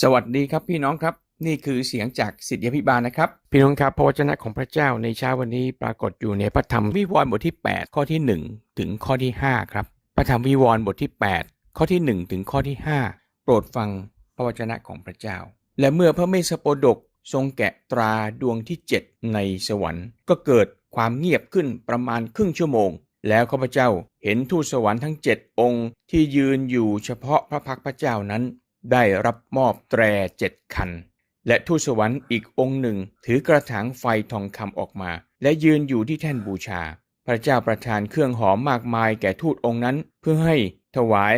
สวัสดีครับพี่น้องครับ นี่คือเสียงจากสิทธิพิบาลนะครับ พี่น้องครับพระวจนะของพระเจ้าในเช้าวันนี้ปรากฏอยู่ในพระธรรมวิวรณ์บทที่ 8 ข้อที่ 1 ถึงข้อที่ 5 ครับ พระธรรมวิวรณ์บทที่ 8 ข้อที่ 1 ถึงข้อที่ 5 โปรดฟังพระวจนะของพระเจ้า และเมื่อพระเมสสโปดกทรงแกะตราดวงที่ 7 ในสวรรค์ ก็เกิดความเงียบขึ้นประมาณครึ่งชั่วโมง แล้วข้าพเจ้าเห็นทูตสวรรค์ทั้งเจ็ดองค์ ที่ยืนอยู่เฉพาะพระพักพระเจ้านั้น ได้รับมอบแตรเจ็ดคัน และทูตสวรรค์อีกองค์หนึ่ง ถือกระถางไฟทองคำออกมา และยืนอยู่ที่แท่นบูชา พระเจ้าประทานเครื่องหอมมากมายแก่ทูตองค์นั้น เพื่อให้ถวาย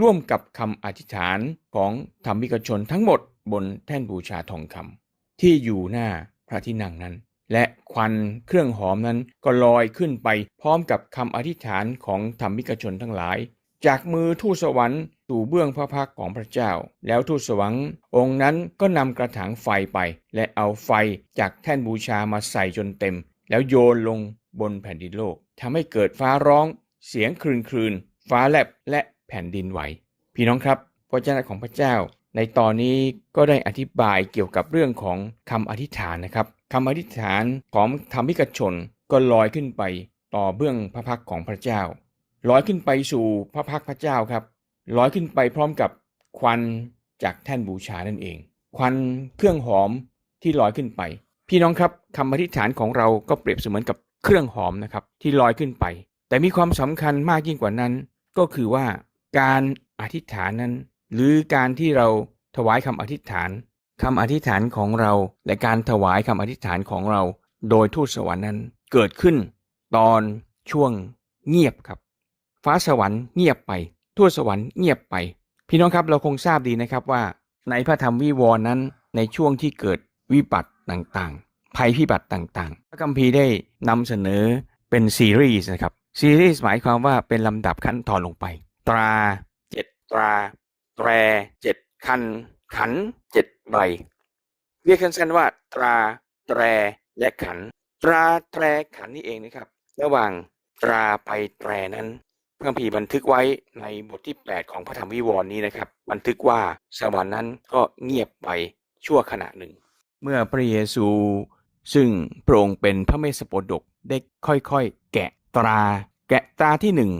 ร่วมกับคำอธิษฐานของธรรมิกชนทั้งหมดบนแท่นบูชาทองคำที่อยู่หน้าพระที่นั่งนั้น และควันเครื่องหอมนั้นก็ลอยขึ้นไปพร้อมกับคำอธิษฐานของธรรมิกชนทั้งหลาย จากมือทูตสวรรค์สู่เบื้องพระพักของพระเจ้า แล้วทูตสวรรค์องค์นั้นก็นำกระถางไฟไป และเอาไฟจากแท่นบูชามาใส่จนเต็ม แล้วโยนลงบนแผ่นดินโลกทำให้เกิดฟ้าร้อง เสียงคลืนคลืนๆฟ้าแลบและแผ่นดินไหว พี่น้องครับพระเจ้าของพระเจ้า ในตอนนี้ก็ได้อธิบายเกี่ยวกับเรื่องของคำอธิษฐานนะครับคำอธิษฐานของธรรมิกชนก็ลอยขึ้นไปต่อเบื้องพระพักของพระเจ้า ลอยขึ้นไปสู่พระพักตร์พระเจ้าครับลอยขึ้นไปพร้อมกับควันจากแท่นบูชานั่นเอง ควันเครื่องหอมที่ลอยขึ้นไป พี่น้องครับคำอธิษฐานของเราก็เปรียบเสมือนกับเครื่องหอมนะครับที่ลอยขึ้นไป แต่มีความสำคัญมากยิ่งกว่านั้น ก็คือว่าการอธิษฐานนั้น หรือการที่เราถวายคำอธิษฐานคำอธิษฐานของเรา และการถวายคำอธิษฐานของเรา โดยทูตสวรรค์นั้น เกิดขึ้นตอนช่วงเงียบครับ ฟ้าสวรรค์เงียบไป ทั่วสวรรค์เงียบไป พี่น้องครับเราคงทราบดีนะครับว่า ในพระธรรมวิวรณ์นั้น ในช่วงที่เกิดวิบัติต่างๆ ภัยพิบัติต่างๆ พระคัมภีร์ได้นำเสนอเป็นซีรีส์นะครับ ซีรีส์หมายความว่าเป็นลำดับขั้นตอนลงไป ตราเจ็ดตรา แตรเจ็ดคัน ขันเจ็ดใบ เรียกสั้นๆว่า ตรา แตร และขัน ตรา แตร ขันนี่เองนะครับ ระหว่างตราไปแตรนั้น ระคัมภีร์บันทึกไว้ในบทที่ 8 ของพระธรรมวิวรณ์นี้นะครับ บันทึกว่าสวรรค์นั้นก็เงียบไปชั่วขณะหนึ่ง เมื่อพระเยซู ซึ่งพระองเป็นพระเมสสโปดกได้ค่อยๆ แกะตรา แกะตราที่หนึ่ง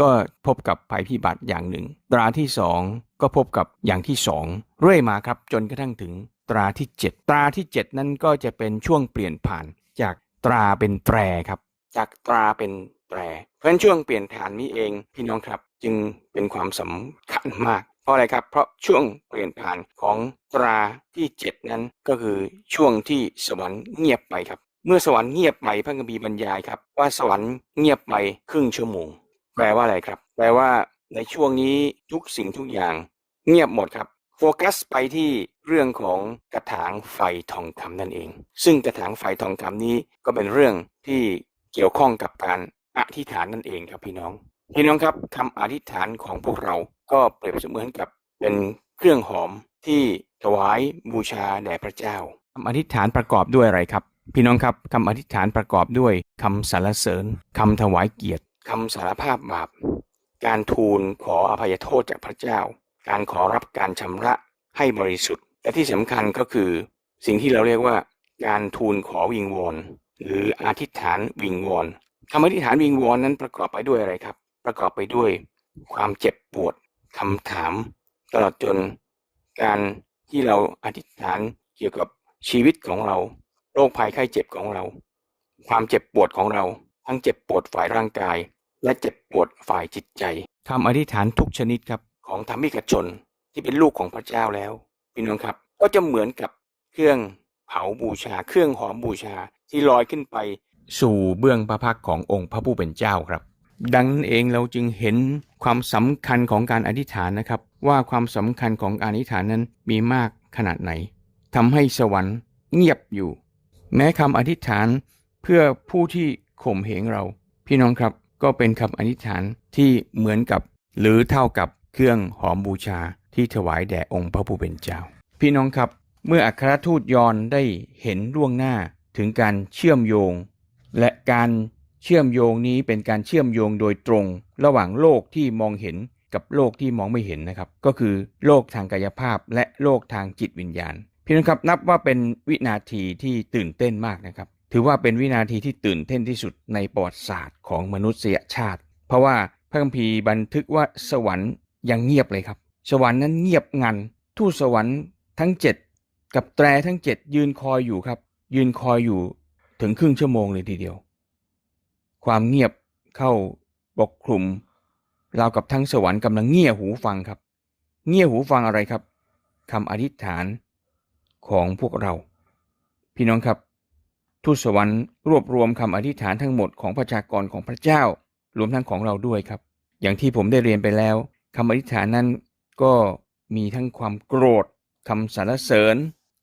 ก็พบกับภัยพิบัติอย่างหนึ่ง ตราที่สองก็พบกับอย่างที่สองเรื่อยมาครับจนกระทั่งถึงตราที่ 7 ตราที่ 7 นั้นก็จะเป็นช่วงเปลี่ยนผ่านจากตราเป็นแตรครับ จากตราเป็น แตรเพราะฉะนั้นช่วงเปลี่ยนผ่านนี้เองพี่น้องครับจึงเป็นความสำคัญมาก เพราะอะไรครับ เพราะช่วงเปลี่ยนผ่านของตราที่ 7 นั้นก็คือช่วงที่สวรรค์เงียบไปครับ เมื่อสวรรค์เงียบไปพระคัมภีบรรยายครับ ว่าสวรรค์เงียบไปครึ่งชั่วโมง แปลว่าอะไรครับ แปลว่าในช่วงนี้ทุกสิ่งทุกอย่าง เงียบหมดครับโฟกัสไปที่เรื่องของกระถางไฟทองคำนั่นเอง ซึ่งกระถางไฟทองคำนี้ก็เป็นเรื่องที่เกี่ยวข้องกับการ อธิษฐานนั่นเองครับพี่น้องพี่น้องครับคำอธิษฐานของพวกเราก็เปรียบเสมือนกับเป็นเครื่องหอมที่ถวายบูชาแด่พระเจ้าคำอธิษฐานประกอบด้วยอะไรครับ พี่น้องครับคำอธิษฐานประกอบด้วยคำสรรเสริญคำถวายเกียรติคำสารภาพบาปการทูลขออภัยโทษจากพระเจ้า การขอรับการชำระให้บริสุทธิ์ และที่สำคัญก็คือ สิ่งที่เราเรียกว่า การทูลขอวิงวอนหรืออธิษฐานวิงวอน คำอธิษฐานวิงวอนนั้นประกอบไปด้วยอะไรครับ ประกอบไปด้วยความเจ็บปวดคำถาม ตลอดจนการที่เราอธิษฐานเกี่ยวกับชีวิตของเรา โรคภัยไข้เจ็บของเรา ความเจ็บปวดของเรา ทั้งเจ็บปวดฝ่ายร่างกาย และเจ็บปวดฝ่ายจิตใจคำอธิษฐานทุกชนิดครับของธรรมิกชนที่เป็นลูกของพระเจ้าแล้วพี่น้องครับ ก็จะเหมือนกับเครื่องเผาบูชา เครื่องหอมบูชาที่ลอยขึ้นไป สู่เบื้องพระพักขององค์พระผู้เป็นเจ้าครับ ดังนั้นเองเราจึงเห็นความสำคัญของการอธิษฐานนะครับ ว่าความสำคัญของการอธิษฐานนั้นมีมากขนาดไหนทำให้สวรรค์เงียบอยู่ แม้คำอธิษฐานเพื่อผู้ที่ข่มเหงเรา พี่น้องครับก็เป็นคำอธิษฐานที่เหมือนกับ หรือเท่ากับเครื่องหอมบูชาที่ถวายแด่องค์พระผู้เป็นเจ้า พี่น้องครับ เมื่ออัครทูตยอนได้เห็นล่วงหน้าถึงการเชื่อมโยง และการเชื่อมโยงนี้เป็นการเชื่อมโยงโดยตรง ระหว่างโลกที่มองเห็นกับโลกที่มองไม่เห็นนะครับ ก็คือโลกทางกายภาพและโลกทางจิตวิญญาณพี่น้องครับนับว่าเป็นวินาทีที่ตื่นเต้นมากนะครับ ถือว่าเป็นวินาทีที่ตื่นเต้นที่สุดในประวัติศาสตร์ของมนุษยชาติ เพราะว่าพระคัมภีร์บันทึกว่าสวรรค์ยังเงียบเลยครับ สวรรค์นั้นเงียบงันทูตสวรรค์ทั้งเจ็ดกับแตรทั้งเจ็ดยืนคอยอยู่ครับ ยืนคอยอยู่ ถึงครึ่งชั่วโมงเลยทีเดียว ความเงียบเข้าปกคลุมราวกับทั้งสวรรค์กำลังเงี่ยหูฟังครับ เงี่ยหูฟังอะไรครับคำอธิษฐานของพวกเรา พี่น้องครับ ทูตสวรรค์รวบรวมคำอธิษฐานทั้งหมดของประชากรของพระเจ้ารวมทั้งของเราด้วยครับ อย่างที่ผมได้เรียนไปแล้วคำอธิษฐานนั้นก็มีทั้งความโกรธคำสรรเสริญ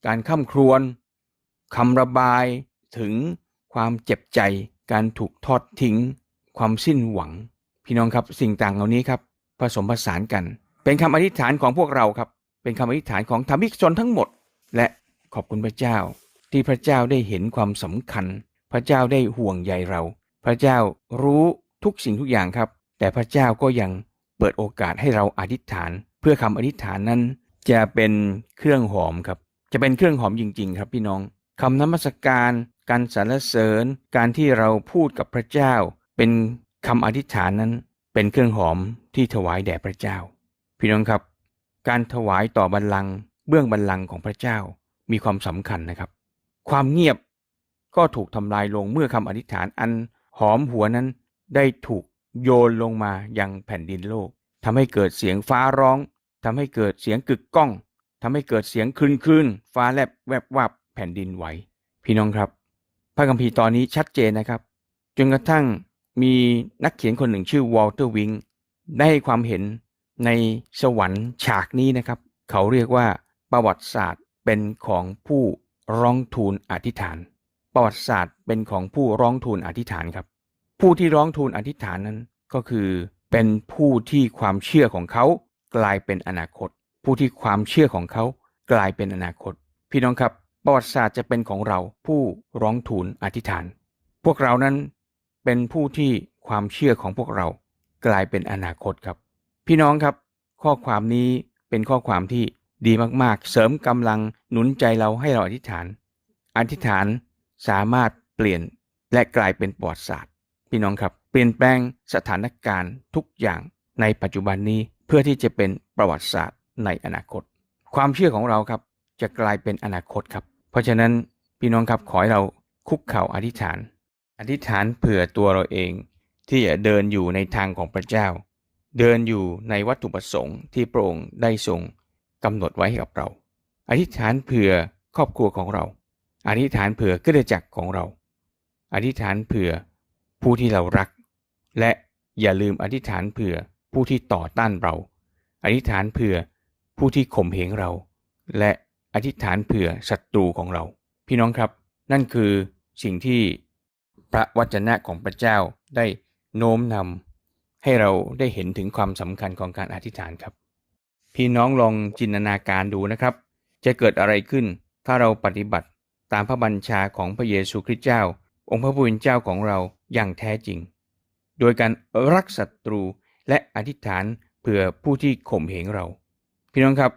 การข้ามครวญคำระบาย ถึงความเจ็บใจ การถูกทอดทิ้ง ความสิ้นหวัง พี่น้องครับสิ่งต่างเหล่านี้ครับผสมผสานกัน เป็นคำอธิษฐานของพวกเราครับ เป็นคำอธิษฐานของธรรมิกชนทั้งหมด และขอบคุณพระเจ้า ที่พระเจ้าได้เห็นความสำคัญ พระเจ้าได้ห่วงใยเรา พระเจ้ารู้ทุกสิ่งทุกอย่างครับ แต่พระเจ้าก็ยังเปิดโอกาสให้เราอธิษฐาน เพื่อคำอธิษฐานนั้น จะเป็นเครื่องหอมครับ จะเป็นเครื่องหอมจริง ๆ ครับพี่น้องคำนมัสการ การสรรเสริญ การที่เราพูดกับพระเจ้า เป็นคำอธิษฐานนั้น เป็นเครื่องหอมที่ถวายแด่พระเจ้า พี่น้องครับ การถวายต่อบัลลังก์เบื้องบัลลังก์ของพระเจ้ามีความสำคัญนะครับ ความเงียบก็ถูกทำลายลงเมื่อคำอธิษฐานอันหอมหัวนั้นได้ถูกโยนลงมายังแผ่นดินโลกทำให้เกิดเสียงฟ้าร้องทำให้เกิดเสียงกึกก้องทำให้เกิดเสียงคลื่นคลื่นฟ้าแลบแวบวับแผ่นดินไหวพี่น้องครับ พระคัมภีร์ตอนนี้ชัดเจนนะครับ จนกระทั่งมีนักเขียนคนหนึ่งชื่อวอลเตอร์วิงได้ให้ความเห็นในสวรรค์ฉากนี้นะครับ เขาเรียกว่าประวัติศาสตร์เป็นของผู้ร้องทูลอธิษฐาน ประวัติศาสตร์เป็นของผู้ร้องทูลอธิษฐานครับ ผู้ที่ร้องทูลอธิษฐานนั้นก็คือเป็นผู้ที่ความเชื่อของเขากลายเป็นอนาคต ผู้ที่ความเชื่อของเขากลายเป็นอนาคต พี่น้องครับ ประวัติศาสตร์จะเป็นของเราผู้ร้องทูลอธิษฐาน พวกเรานั้นเป็นผู้ที่ความเชื่อของพวกเรากลายเป็นอนาคตครับ พี่น้องครับ ข้อความนี้เป็นข้อความที่ดีมากๆ เสริมกำลังหนุนใจเราให้เราอธิษฐาน อธิษฐานสามารถเปลี่ยนและกลายเป็นประวัติศาสตร์ พี่น้องครับ เปลี่ยนแปลงสถานการณ์ทุกอย่างในปัจจุบันนี้เพื่อที่จะเป็นประวัติศาสตร์ในอนาคต ความเชื่อของเราครับจะกลายเป็นอนาคตครับ ราะฉะนั้นพี่น้องครับขอให้เราคุกเข่าอธิษฐาน อธิษฐานเผื่อตัวเราเอง ที่จะเดินอยู่ในทางของพระเจ้า เดินอยู่ในวัตถุประสงค์ที่พระองค์ได้ทรงกำหนดไว้ให้กับเรา อธิษฐานเผื่อครอบครัวของเรา อธิษฐานเผื่อกิจจักรของเรา อธิษฐานเผื่อผู้ที่เรารัก และอย่าลืมอธิษฐานเผื่อผู้ที่ต่อต้านเรา อธิษฐานเผื่อผู้ที่ข่มเหงเรา และ อธิษฐานเผื่อศัตรูของเรา พี่น้องครับ นั่นคือสิ่งที่พระวจนะของพระเจ้าได้โน้มนำให้เราได้เห็นถึงความสำคัญของการอธิษฐานครับ พี่น้องลองจินตนาการดูนะครับ จะเกิดอะไรขึ้นถ้าเราปฏิบัติตามพระบัญชาของพระเยซูคริสต์เจ้า องค์พระผู้เป็นเจ้าของเราอย่างแท้จริง โดยการรักศัตรูและอธิษฐานเผื่อผู้ที่ข่มเหงเรา พี่น้องครับ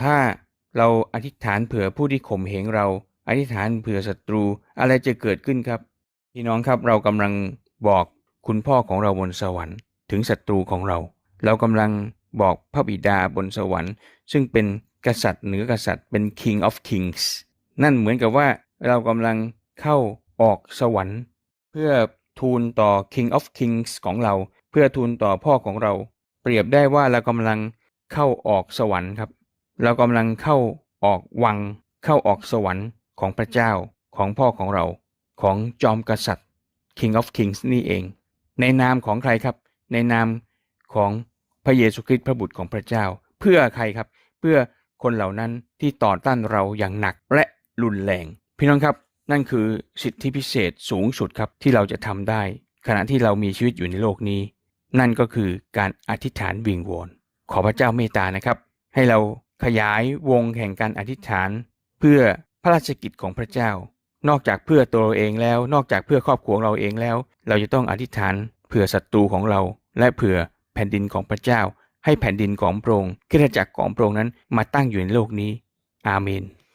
ถ้า เราอธิษฐานเผื่อผู้ที่ข่มเหงเรา อธิษฐานเผื่อศัตรูอะไรจะเกิดขึ้นครับ พี่น้องครับเรากำลังบอกคุณพ่อของเราบนสวรรค์ ถึงศัตรูของเรา เรากำลังบอกพระบิดาบนสวรรค์ ซึ่งเป็นกษัตริย์เหนือกษัตริย์เป็น King of Kings นั่นเหมือนกับว่าเรากำลังเข้าออกสวรรค์ เพื่อทูลต่อ King of Kings ของเรา เพื่อทูลต่อพ่อของเรา เปรียบได้ว่าเรากำลังเข้าออกสวรรค์ครับ เรากำลังเข้าออกวัง เข้าออกสวรรค์ของพระเจ้าของพ่อของเราของจอมกษัตริย์ King of Kings นี่เอง ในนามของใครครับ ในนามของพระเยซูคริสต์พระบุตรของพระเจ้า เพื่อใครครับ เพื่อคนเหล่านั้นที่ต่อต้านเราอย่างหนักและรุนแรง พี่น้องครับนั่นคือสิทธิพิเศษสูงสุดครับที่เราจะทำได้ ขณะที่เรามีชีวิตอยู่ในโลกนี้ นั่นก็คือการอธิษฐานวิงวอนขอพระเจ้าเมตตานะครับ ให้เรา ขยายวงแห่งการอธิษฐาน เพื่อพระราชกิจของพระเจ้า นอกจากเพื่อตัวเราเองแล้ว นอกจากเพื่อครอบครัวเราเองแล้ว เราจะต้องอธิษฐานเผื่อศัตรูของเรา และเผื่อแผ่นดินของพระเจ้า ให้แผ่นดินของพระองค์กิจจักรของพระองค์นั้นมาตั้งอยู่ในโลกนี้ อาเมน